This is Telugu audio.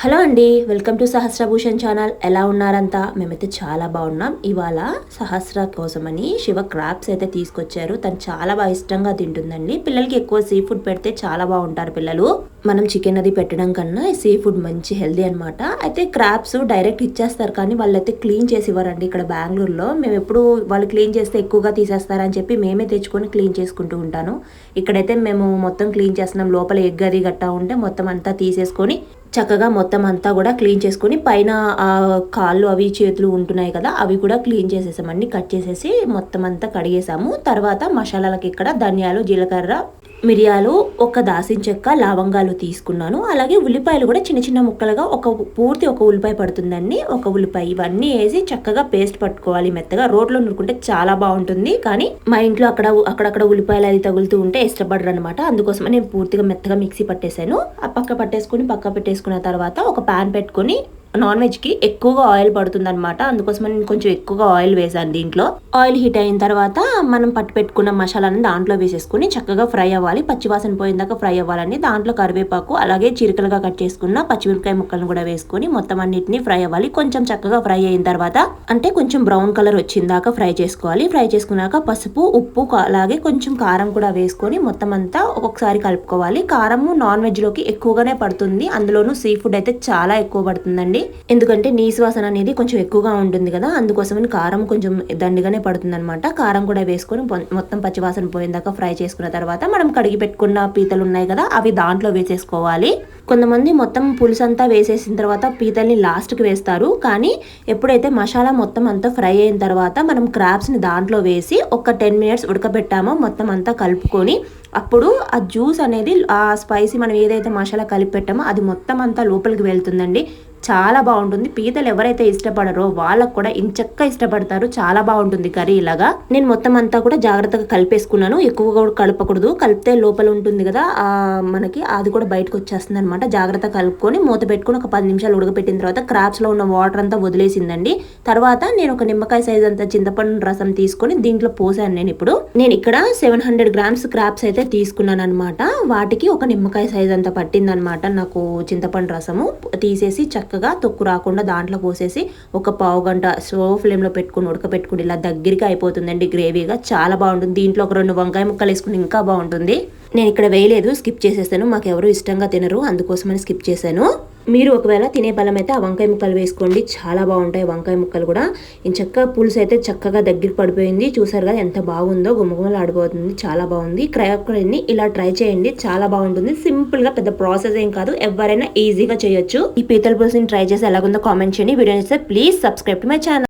హలో అండి వెల్కమ్ టు సహస్రభూషణ్ ఛానల్. ఎలా ఉన్నారంతా? మేమైతే చాలా బాగున్నాం. ఇవాళ సహస్ర కోసమని శివ క్రాప్స్ అయితే తీసుకొచ్చారు. తను చాలా బాగా ఇష్టంగా తింటుందండి. పిల్లలకి ఎక్కువ సీ ఫుడ్ పెడితే చాలా బాగుంటారు పిల్లలు. మనం చికెన్ అది పెట్టడం కన్నా సీ ఫుడ్ మంచి హెల్దీ అనమాట అయితే క్రాప్స్ డైరెక్ట్ ఇచ్చేస్తారు కానీ వాళ్ళైతే క్లీన్ చేసి ఇవ్వరండి ఇక్కడ బెంగళూరులో. మేము ఎప్పుడు వాళ్ళు క్లీన్ చేస్తే ఎక్కువగా తీసేస్తారని చెప్పి మేమే తెచ్చుకొని క్లీన్ చేసుకుంటూ ఉంటాను. ఇక్కడైతే మేము మొత్తం క్లీన్ చేస్తున్నాం. లోపల ఎగ్ అది గట్టా ఉంటే మొత్తం అంతా తీసేసుకొని చక్కగా మొత్తం అంతా కూడా క్లీన్ చేసుకొని పైన ఆ కాళ్ళు అవి చేతులు ఉంటున్నాయి కదా అవి కూడా క్లీన్ చేసేసామండి కట్ చేసేసి మొత్తం అంతా కడిగేసాము. తర్వాత మసాలాలకి ఇక్కడ ధనియాలు జీలకర్ర మిరియాలు ఒక దాసిన చెక్క లవంగాలు తీసుకున్నాను. అలాగే ఉల్లిపాయలు కూడా చిన్న చిన్న ముక్కలుగా ఒక పూర్తి ఒక ఉల్లిపాయ పడుతుందండి. ఒక ఉల్లిపాయ ఇవన్నీ వేసి చక్కగా పేస్ట్ పట్టుకోవాలి మెత్తగా. రోడ్లో నూరుకుంటే చాలా బాగుంటుంది. కానీ మా ఇంట్లో అక్కడ అక్కడక్కడ ఉల్లిపాయలు అది తగులుతూ ఉంటే ఇష్టపడరు అనమాట అందుకోసం నేను పూర్తిగా మెత్తగా మిక్సీ పట్టేశాను. ఆ పక్క పట్టేసుకుని పక్క పెట్టేసుకున్న తర్వాత ఒక ప్యాన్ పెట్టుకుని నాన్ వెజ్కి ఎక్కువగా ఆయిల్ పడుతుంది అనమాట అందుకోసం నేను కొంచెం ఎక్కువగా ఆయిల్ వేసాను దీంట్లో. ఆయిల్ హీట్ అయిన తర్వాత మనం పట్టు పెట్టుకున్న మసాలాని దాంట్లో వేసేసుకుని చక్కగా ఫ్రై అవ్వాలి. పచ్చివాసన పోయిందాక ఫ్రై అవ్వాలండి. దాంట్లో కరివేపాకు అలాగే చిరుకలుగా కట్ చేసుకున్న పచ్చిమిరపకాయ ముక్కలను కూడా వేసుకొని మొత్తం అన్నిటిని ఫ్రై అవ్వాలి. కొంచెం చక్కగా ఫ్రై అయిన తర్వాత అంటే కొంచెం బ్రౌన్ కలర్ వచ్చిందాక ఫ్రై చేసుకోవాలి. ఫ్రై చేసుకున్నాక పసుపు ఉప్పు అలాగే కొంచెం కారం కూడా వేసుకొని మొత్తం అంతా ఒక్కొక్కసారి కలుపుకోవాలి. కారము నాన్ వెజ్లోకి ఎక్కువగానే పడుతుంది. అందులోనూ సీ ఫుడ్ అయితే చాలా ఎక్కువ పడుతుందండి. పడుతుంది ఎందుకంటే నీసు వాసన అనేది కొంచెం ఎక్కువగా ఉంటుంది కదా అందుకోసమని కారం కొంచెం దండిగానే పడుతుంది అనమాట కారం కూడా వేసుకొని మొత్తం పచ్చివాసన పోయిందాక ఫ్రై చేసుకున్న తర్వాత మనం కడిగి పెట్టుకున్న పీతలు ఉన్నాయి కదా అవి దాంట్లో వేసేసుకోవాలి. కొంతమంది మొత్తం పులుసు అంతా వేసేసిన తర్వాత పీతల్ని లాస్ట్కి వేస్తారు. కానీ ఎప్పుడైతే మసాలా మొత్తం అంతా ఫ్రై అయిన తర్వాత మనం క్రాబ్స్ని దాంట్లో వేసి ఒక టెన్ మినిట్స్ ఉడకబెట్టామో మొత్తం అంతా కలుపుకొని అప్పుడు ఆ జ్యూస్ అనేది ఆ స్పైసీ మనం ఏదైతే మసాలా కలిపి పెట్టామో అది మొత్తం అంతా లోపలికి వెళ్తుందండి. చాలా బాగుంటుంది. పీతలు ఎవరైతే ఇష్టపడరో వాళ్ళకు కూడా ఇంచక్క ఇష్టపడతారు. చాలా బాగుంటుంది కర్రీ ఇలాగా. నేను మొత్తం అంతా కూడా జాగ్రత్తగా కలిపేసుకున్నాను. ఎక్కువగా కూడా కలపకూడదు. కలిపితే లోపల ఉంటుంది కదా మనకి అది కూడా బయటకు వచ్చేస్తుంది అనమాట జాగ్రత్తగా కలుపుకొని మూత పెట్టుకుని ఒక పది నిమిషాలు ఉడకపెట్టిన తర్వాత క్రాప్స్లో ఉన్న వాటర్ అంతా వదిలేసిందండి. తర్వాత నేను ఒక నిమ్మకాయ సైజ్ అంతా చింతపండు రసం తీసుకొని దీంట్లో పోసాను నేను ఇప్పుడు. నేను ఇక్కడ సెవెన్ హండ్రెడ్ గ్రామ్స్ క్రాప్స్ అయితే తీసుకున్నాను అనమాట వాటికి ఒక నిమ్మకాయ సైజ్ అంతా పట్టిందనమాట నాకు చింతపండు రసము. తీసేసి చక్కగా తొక్కు రాకుండా దాంట్లో పోసేసి ఒక పావు గంట స్లో ఫ్లేమ్లో పెట్టుకుని ఉడకపెట్టుకుని ఇలా దగ్గరికి అయిపోతుందండి. గ్రేవీగా చాలా బాగుంటుంది. దీంట్లో ఒక రెండు వంకాయ ముక్కలు వేసుకుని ఇంకా బాగుంటుంది. నేను ఇక్కడ వేయలేదు స్కిప్ చేసేసాను. మాకు ఎవరు ఇష్టంగా తినరు అందుకోసమని స్కిప్ చేశాను. మీరు ఒకవేళ తినే బలం అయితే ఆ వంకాయ ముక్కలు వేసుకోండి. చాలా బాగుంటాయి వంకాయ ముక్కలు కూడా. చక్కగా పులుసు అయితే చక్కగా దగ్గరికి పడిపోయింది. చూసారు కదా ఎంత బాగుందో. గుమ్మగుమ్మలు ఆడిపోతుంది చాలా బాగుంది. క్రయక్రయాన్ని ఇలా ట్రై చేయండి. చాలా బాగుంటుంది. సింపుల్గా పెద్ద ప్రాసెస్ ఏం కాదు. ఎవరైనా ఈజీగా చేయొచ్చు. ఈ పీతల పులుసుని ట్రై చేసి ఎలాగుందో కామెంట్ చేయండి. Video please subscribe to my channel